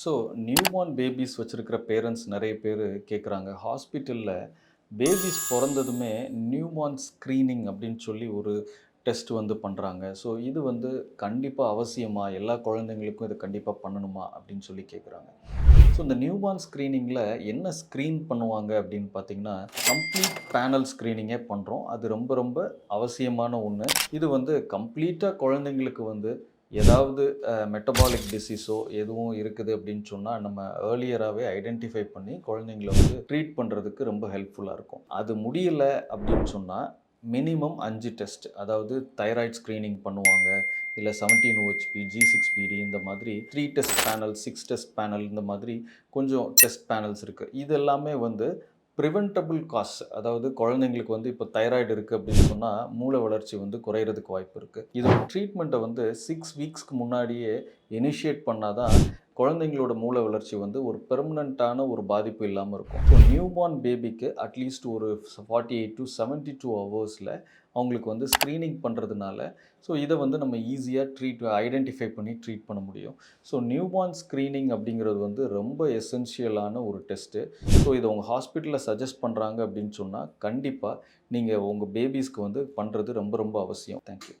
So newborn babies வச்சுருக்கிற parents நிறைய பேர் கேட்குறாங்க ஹாஸ்பிட்டலில் பேபிஸ் பிறந்ததுமே நியூபார்ன் ஸ்க்ரீனிங் அப்படின்னு சொல்லி ஒரு டெஸ்ட் வந்து பண்ணுறாங்க ஸோ இது வந்து கண்டிப்பாக அவசியமா எல்லா குழந்தைங்களுக்கும் இது கண்டிப்பாக பண்ணணுமா அப்படின்னு சொல்லி கேட்குறாங்க ஸோ இந்த நியூபார்ன் ஸ்க்ரீனிங்கில் என்ன ஸ்க்ரீன் பண்ணுவாங்க அப்படின்னு பார்த்தீங்கன்னா கம்ப்ளீட் பேனல் ஸ்க்ரீனிங்கே பண்ணுறோம் அது ரொம்ப ரொம்ப அவசியமான ஒன்று இது வந்து கம்ப்ளீட்டாக குழந்தைங்களுக்கு வந்து ஏதாவது மெட்டபாலிக் டிசீஸோ எதுவும் இருக்குது அப்படின்னு சொன்னால் நம்ம ஏர்லியராகவே ஐடென்டிஃபை பண்ணி குழந்தைங்கள வந்து ட்ரீட் பண்ணுறதுக்கு ரொம்ப ஹெல்ப்ஃபுல்லாக இருக்கும். அது முடியல அப்படின்னு சொன்னால் மினிமம் அஞ்சு டெஸ்ட் அதாவது தைராய்டு ஸ்க்ரீனிங் பண்ணுவாங்க. இல்லை seventeen OHP G six PD இந்த மாதிரி three test panel six test panel இந்த மாதிரி கொஞ்சம் டெஸ்ட் பேனல்ஸ் இருக்குது இது எல்லாமே வந்து ப்ரிவென்டபுள் காஸ் அதாவது குழந்தைங்களுக்கு வந்து இப்போ தைராய்டு இருக்குது அப்படின்னு சொன்னால் மூளை வளர்ச்சி வந்து குறையிறதுக்கு வாய்ப்பு இருக்குது இதோட ட்ரீட்மெண்ட்டை வந்து சிக்ஸ் வீக்ஸ்க்கு முன்னாடியே இனிஷியேட் பண்ணால் தான் குழந்தைங்களோட மூல வளர்ச்சி வந்து ஒரு பெர்மனண்ட்டான ஒரு பாதிப்பு இல்லாமல் இருக்கும். ஸோ நியூபார்ன் பேபிக்கு அட்லீஸ்ட் ஒரு forty eight to seventy two ஹவர்ஸில் அவங்களுக்கு வந்து ஸ்க்ரீனிங் பண்ணுறதுனால ஸோ இதை வந்து நம்ம ஈஸியாக ட்ரீட் ஐடென்டிஃபை பண்ணி ட்ரீட் பண்ண முடியும். ஸோ நியூபார்ன் ஸ்க்ரீனிங் அப்படிங்கிறது வந்து ரொம்ப எசென்ஷியலான ஒரு டெஸ்ட்டு ஸோ இதை உங்கள் ஹாஸ்பிட்டலில் சஜஸ்ட் பண்ணுறாங்க அப்படின்னு சொன்னால் கண்டிப்பாக நீங்கள் உங்கள் பேபிஸ்க்கு வந்து பண்ணுறது ரொம்ப ரொம்ப அவசியம். தேங்க்யூ